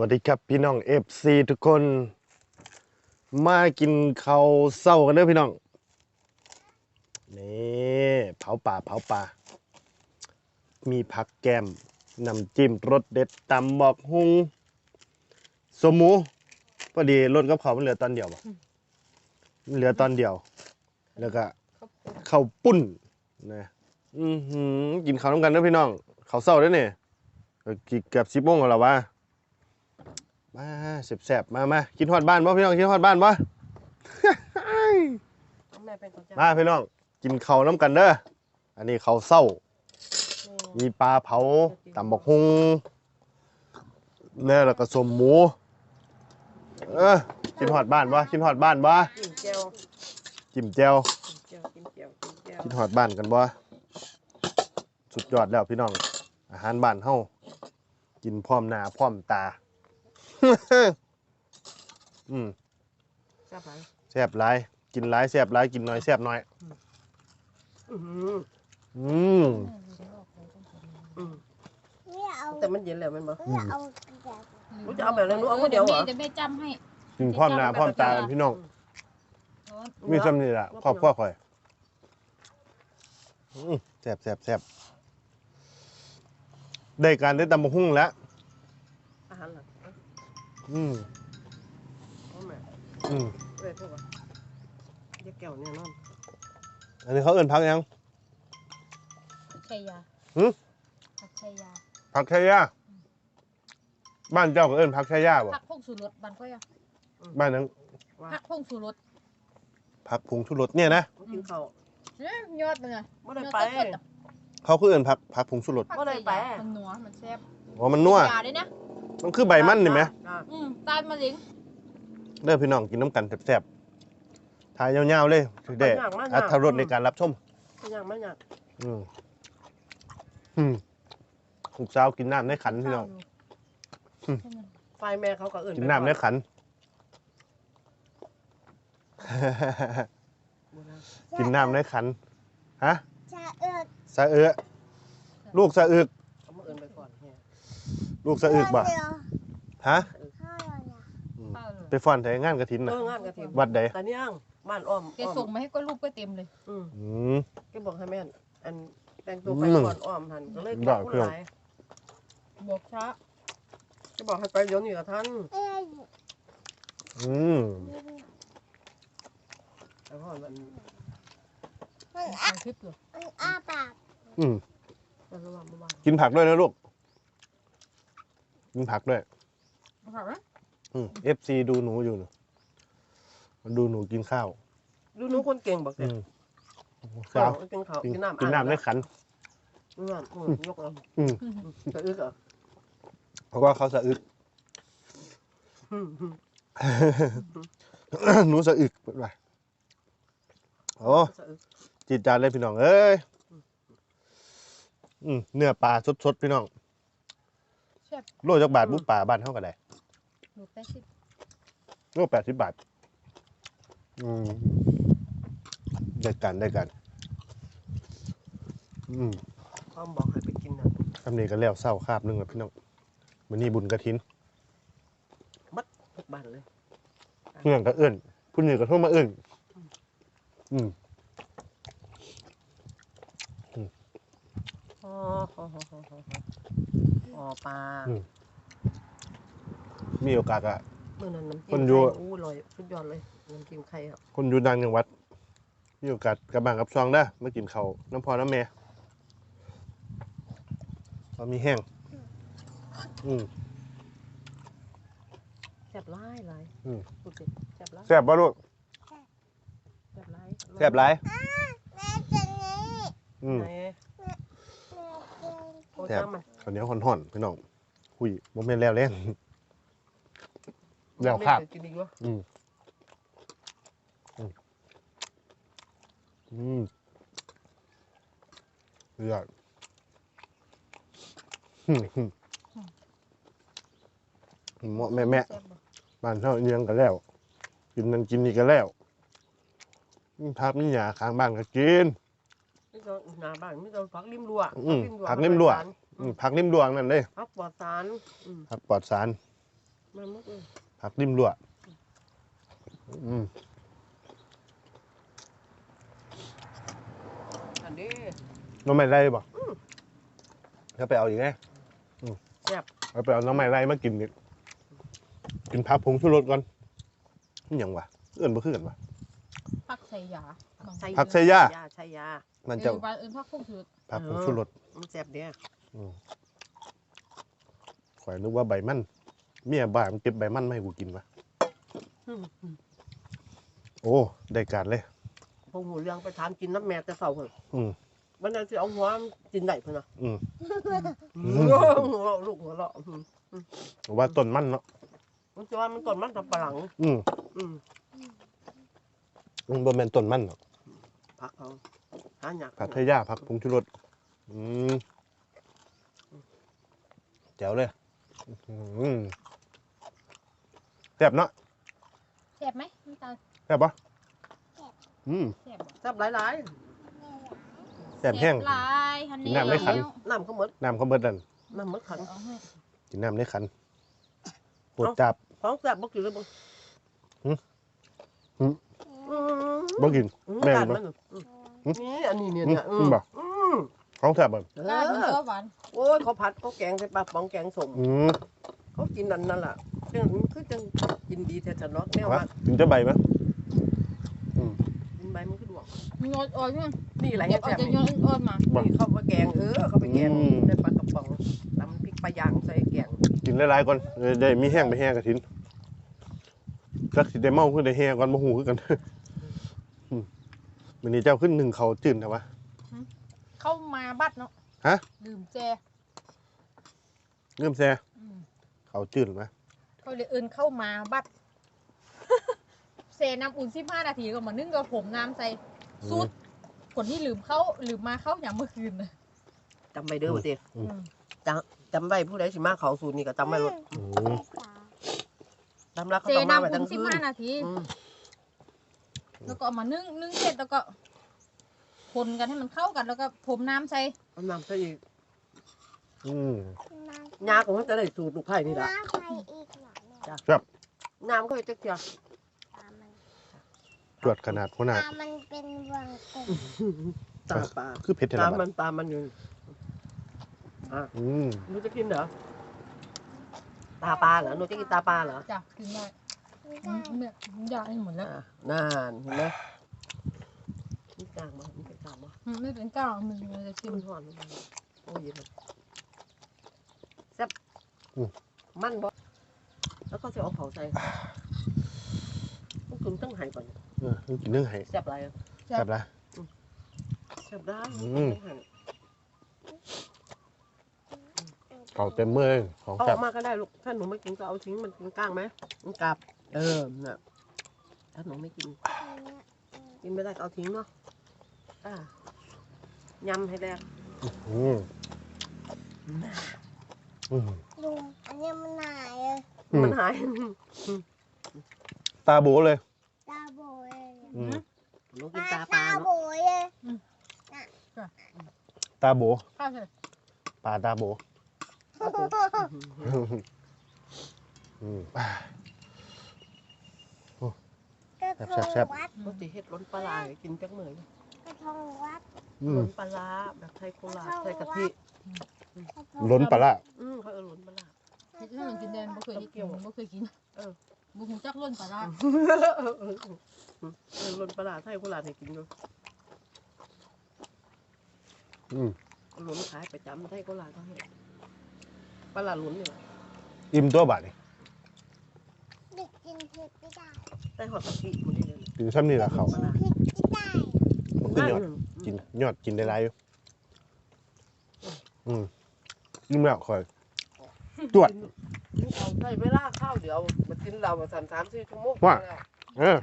วัสดีครับพี่น้อง FC ทุกคน มากินข้าวเศร้ากันเด้อพี่น้อง นี่เผาป่าเผาป่า มีผักแกมน้ำจิ้มรสเด็ดตำบอกฮุงสมหมูพอดีรสกับเขาวมันเหลือตอนเดียวบ่มันเหลือตอนเดียว แล้วก็ข้าวปุ้นนะอือหือกินข้าวน้ำกันเด้อพี่น้องข้าวเศร้าเด้อเนี่ยเกือบสิบโมงแล้ววะ มาแสบๆมามาคิดฮอดบ้านบ่พี่น้องคิดฮอดบ้านบ่แม่เป็นคนจ้ามาพี่น้องกินข้าวน้ำกันเด้ออันนี้ข้าวเศร้า มีปลาเผาตำบักฮุงเนื้อแล้วก็สมหมู เออกินฮอดบ้านบ่กินฮอดบ้านบ่กินเจียวจิ้มแจ่วเจียวกินเจียวกินเจียวกินฮอดบ้านกันบ่สุดยอดแล้วพี่น้อง อาหารบ้านเฮากินพร้อมหน้าพร้อมตา อืมทราบไหมแซ่บหลาย กินหลายแซ่บหลายกินน้อยแซ่บน้อย อือหืออืม อืมไม่เอาแต่มันเย็นแล้วแมันบ่ไม่เอาแบบรู้จะเอาแบบนั้นรู้เอาคนเดียวเหรอเดี๋ยวแม่จำให้กินพร้อมหน้าพร้อมตากันพี่น้อง มีซ้ำนี่ล่ะครอบครัวข่อยอืมแซ่บแซ่บแซ่บได้การได้ตำบักหุ่งแล้วอาหารหลัก อืมพ่อแม่อืมเว้ยพวกว่าเดี๋ยวแก้วเนี่ยนอนอันนี้เขาเอิ้นพักยังชัยยาหึ ผักชัยยาพักชายาบ้านเจ้าก็เอิ้นพักชายาบ่ผักพงสุรสบ้านค่อยอะบ้านนั้นว่าผักพงสุรสพักพุงชุรสเนี่ยนะกินข้าวเอ้ยยอดมันไงไม่ได้ไปยอดต้นๆอะเขาคือเอิ้นพักพักพุงชุรสผักบ่ได้ชัยไปยามันนัวมันแซ่บอ๋อมันนัว ยาด้วยนะ มันคือใบมันนี่ไหมอ่าอืมตายมะเร็งเด้อพี่น้องกินน้ำกันแซ่บๆทายยาวๆเลยสิได้อัตรรสในการรับชมไม่ยากไม่ยากอืมอืมลูกสาวกินน้ำในขันพี่น้องอืมไฟแม่เขาก็เอื่นกินน้ำในขันกินน้ำในขัน ฮะจะเอิดสะเอือลูกสะอึกเขามาเอื่นไปก่อนเนี่ย ลูกสะอึกบ่ะเดี๋ยวฮะข้าวเราเนี่ยอืมข้าวเลยไปฟ้อนแต่งานกระถินเอนะองานกระถิ่นวัดใดแต่นี่ยังบ้านอ้อมแกส่งมาให้ก็ลูกก็เต็มเลยอืมอืม แกบอกให้แม่นอันแต่งตัวไปอืมก่อนอ้อมทันก็เลยได้พูดเพื่อนหลายบอกช้าแกบอกให้ไปเดี๋ยวนี้กับท่านเอ้ยอืมแต่พ่อมันมันทางคลิปอยู่มันอ้าปากอืมมันระหว่างเมื่อวานกินผักด้วยนะลูก กินผักด้วยผักนะอืมเอฟซีดูหนูอยู่นะมาดูหนูกินข้าว ดูหนูคนเก่งบอกอืเนี่ยมข้าสาววกินข้าวกินกินน้ำกินน้ำในขัน กินน้ำอืมยกเอาอืม จะอึกเหรอเพราะว่าเขาสะอึก อืมอืมหนูสะอึกเป็นไรโอ้จะอึกจีดจานเลยพี่น้องเอ้ยอืมเนื้อปลาสดๆพี่น้องแซ่ บโลจักบาทบุปลาบ้านเท่ากันได้ลูกแป๊สิบโลแปดสิบบาท อืมได้กันได้กัน อืมพ่อบอกให้ไปกินน่ะคำนี้ก็แล้วเศร้าคาบหนึงแล้วพี่น้องวันนี้บุญกระถินทุกบ้านเลยเพื่อนก็เอื้อนผู้นี้ก็โทรมาเอื้อนอืมอ๋อ อ๋ออ๋ออ๋ออ๋ออ๋อปลามีโอกาสอะ เมื่อนั้นน้ำจิ้คนมอยู่ ไข่อู้ลอยสุดยอดเลยน้ำจิ้มไข่ครับคนอยู่ดังจังหวัด มีโอกาสกลับบ้านกับซองได้อมากินเขาวน้ำพอน้ำแม่เรามีแห้ง อืม แซ่บหลายหลายอืม พูดสิแซ่บหลายแซ่บป่ะลูกแซ่บหลายแซ่บหลายแม่จะนี้อืมไหนแม่กินโอ้แซ่บ จ้ามา ข้าวเหนียวห่อนๆพี่น้องหุยโมเมนแล้วแรงแล้วครับกินอีกวะอืมอืมอืมเลือดอืมอืมเหมาะแม่แม่แซ่บบ่บ้านเท่าเนียงกันแล้ว กินนั่นกินนี่กันแล้วอืมพักนี่หยาข้างบ้านก็กินนี่ก็หน้าบ้านนี่ก็ผักริมรั้วอืมผักริมรั้ว อืมพักริมดวงนั่นเลยผักปลอดสารอืมพักปลอดสารมันมุกเลยผักริมรั้วอืมอันนี้ น้องใหม่ไรบ่ถ้าไปเอาอีกไงแซ่บเอาไปเอาน้องใหม่ไรมากินนี่กินผักผงชูรสก่อนนี่หยังวะเอื่นบ่คือกันวะ ผักใส่ยาบางใส่ผักใส่ยายาใส่ยามันเอจะอบ้านอื่นผักพุ่งถือผักผงชูรสมันแซ่บเด้อ ข่อยนึกว่าใบมันเมียบ้านมันเก็บใบมันมาให้กูกินวะอืมโอ้ ได้การเลยพวกหูเรื่องไปถามกินน้ำแม่แต่เศร้าเพิ่นอืมวันนั้นสิเอาหัวมันกินได้เพิ่นน่ะอืมหัวเราะลูกหัวเราะอืมว่าต้นมันเนาะมันจะว่ามันต้นมันสับปะหลัง อืมอืมมันบ่แม่นต้นมันหรอกผักเขาหาหยักผักไทยย่าผักผงชูรสอืมแจ๋วเลยอืมแซ่บเนาะแซ่บไหมน้ำตาลแซ่บปะอืมแซ่บบ่แซ่บหลายแซ่บแห้ง หลายฮันนี่กินน้ำไม่ขัน ๆน้ำเขาหมดน้ำเขาเบิดนั่นน้ำหมดขันเอาให้กินน้ำในขันปวดจับท้องแซ่บบ่กินเลยบ่หืมหืมอืมบ่กิน อืมแม่จานบ่มันอืมนี่อันนี้เนี่ยเนี่ยอือืมมบ่ อืม ของแซ่บบ่เอกล้ากินอตัวหวานโอ้ยเขาผัดเขาแกงใส่ปลาปองแกงสมอืมเขากินนั่นนั่นล่ะเรื่องมันคือจังกินดีแท้ๆเนาะแนววะว่ากินจะใบไหมกินใบมันคือดวงมียอดอ่อนด้วยนี่แหละเก็แซ่บบเอาแซ่บแต่ยอดอ่อนมานี่เขามาแกงเออเขาไปแกงอืมใส่ปลากระป๋องตำพริกปลาย่างใส่แกงกินหลายๆก่อนเออได้มีแห้งไปแห้งกระถินจักสิได้เมาขึ้นได้แห้งก่อนบ่ฮู้คือกันอืมมื้อนี้เจ้าขึ้นหนึ่งเขาจืดแต่ว่า เข้ามาบัดเนาะฮะลืมแจเริ่มแซ่อืมเขาจืดไหมเขาเลยเอินเข้ามาบัดเซน้ำอุ่นสิบห้านาทีก็มานึ่งกับผมน้ำใส่สุดคนที่ลืมเข้าลืมมาเข้าอย่างเมื่อคืนน่ะจำไว้เด้อว่าติอืมจำไว้ผู้ใดสิมาเขาสูตรนี่ก็จำไว้รถอืมจำแล้วเขาเซต้องมาไว้น้ำตั้อุ่งนสิคืบนห้านาที อืมแล้วก็เอามานึ่งนึ่งเสร็จแล้วก็ คนกันให้มันเข้ากันแล้วก็ผมน้ำใส่เอาน้ำใส่อีกอืมยาของเขาจะได้สูตรลูกไผ่นี่ล่ะน้ำใครอีกหรอเนี่ยน้ำก็จะเจียตามันจวดขนาดหัวหน้าตามันเป็นวงกลมตาปลาคือเผ็ดเท่าตาไหร่มันตามันอยู่อืมหนูจะกินเหรอตาปลาเหรอหนูจะกินตาปลาเหรอ จ้ะกินได้ไม่อืได้มเนี่ยอยากให้หมดแล้ว อะนานเห็นไหม นี่จางมานี่เป็นจางมาอืมไม่เป็นก้าวมันมันจะชิที่มมันห่อนมันโอ้ยเย็นเลยแซ่บมันบ่แล้วก็จะเอาเผาใส่ต้องกึ่งต้องหั่นก่อนเออกินเรื่องไห้แซ่บอะไรอะแซ่บละ แซ่บได้อืม ต้องหั่นเขาเต็มมือเลยของเอาอแซ่อบกมาก็ได้ลูกถ้าหนูไม่กินก็เอาทิ้งมันกินก้างไหมมันกลับ เออน่ะถ้าหนูไม่กินกินไม่ได้ก็เอาทิ้งเนาะ อ่ายำให้แดงอืมอืมลุงอันนี้มันหายเลยอืมมันหายตาโบเลยตาโบยเลยอืมหนูกินตาตาปลาตาโบเนาะยเลยตาโบข้าวเสร็จปลาตาโบครับผมอืมกระทแซ่บงๆวัดปกติเฮ็ดล้นปลาร้าให้กินจักมื้อ กระทงวัดอืมล้นปลาร้าแบบไทยโคราชไทยกะทิกระทงล้นปลาละอืมเขาเออล้นปลาร้าคิดให้มันกินแดงบ่เคยกินบ่เคยกินเออบุกจักล้นปลาร้าเออเออเออล้นปลาร้าไทยโคราชให้กินอยู่อืมล้นขายประจำไทยโคราชเขาให้ปลาร้าล้นนี่แหละอิ่มตัวบาทนี่เด็กกินเผ็ดไม่ได้ ไต้หอดกะทิคนนี้เลยกินซ้ำนี่แหละเขากินเผ็ดไม่ได้ ขึ้นยอดกินยอดกินได้ไรอยู่อืมยิ้มแล้วคอยจวดเอาใส่เวลาข้าวเดี๋ยวมากินเรามาสามสามสี่ชั่วโมงว่าแล้วเออ